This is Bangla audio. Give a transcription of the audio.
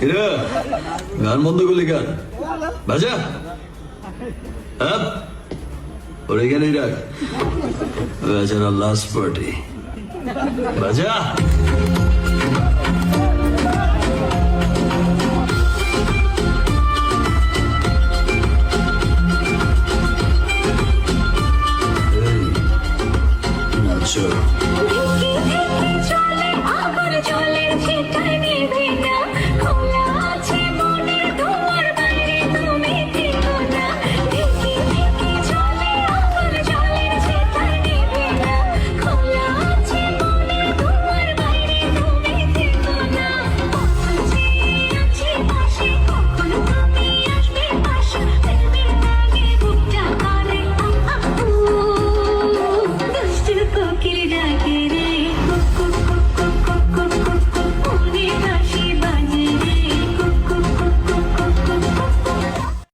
কিরে? গান বন্ধ করলি গান বাজা? হ্যাঁ? ওর এখানেই রাখ। বেচারা লাস্ট পার্টি বাজা? Sure.